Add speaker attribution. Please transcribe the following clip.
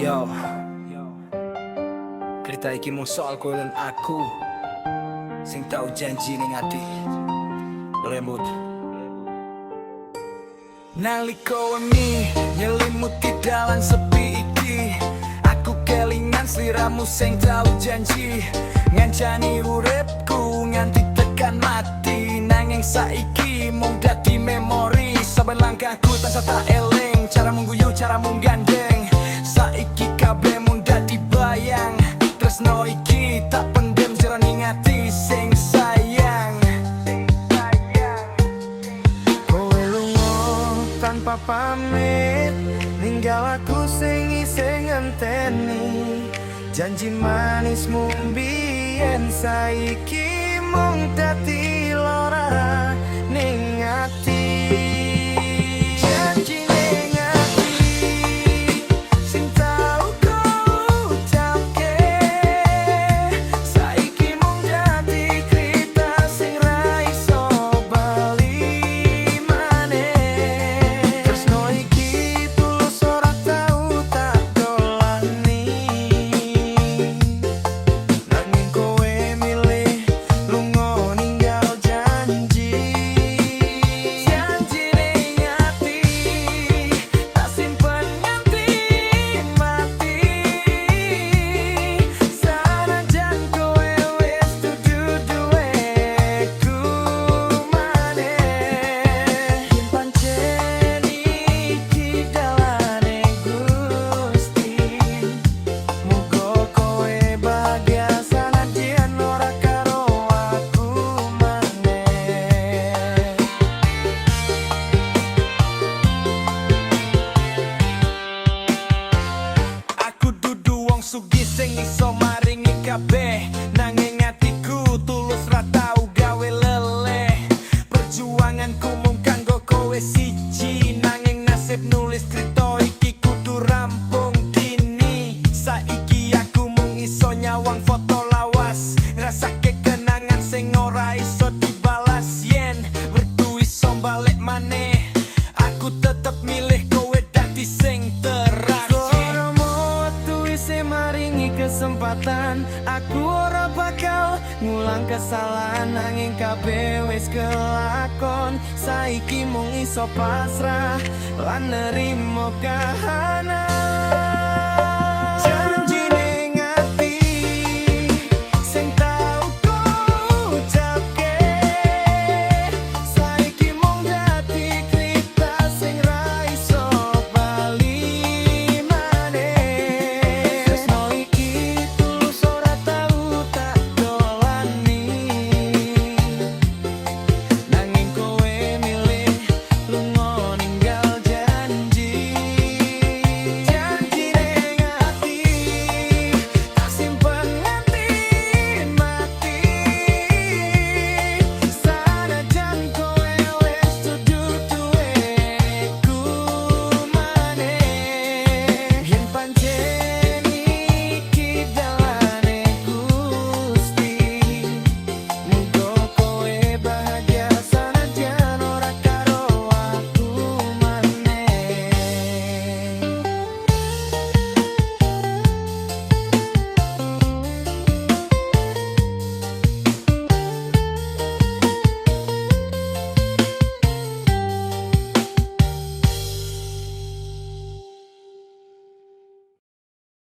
Speaker 1: Yo. Cerita iki mung soal kowe lan aku. Sing tau janji ning ati. Lembut. Naliko wengi nyelimuti dalan sepi iki. Aku kelingan sliramu sing tau janji. Ngancani uripku nganti tekan mati. Nanging saiki mung dadi memori. Saben langkahku tansah tak eling. Cara mengguyu, cara menggandeng Tresno iki tak pendem jerani ngati sing sayang.
Speaker 2: Kowe lunga tanpa pamit Ninggal aku sing isih ngenteni. Janji manismu mbien saiki
Speaker 1: Kaso
Speaker 2: gising isang maring ikabi kesempatan. Aku ora bakal ngulang kesalahan Nanging kabeh wis kelakon. Saiki mung iso pasrah Lan nerimo kahanan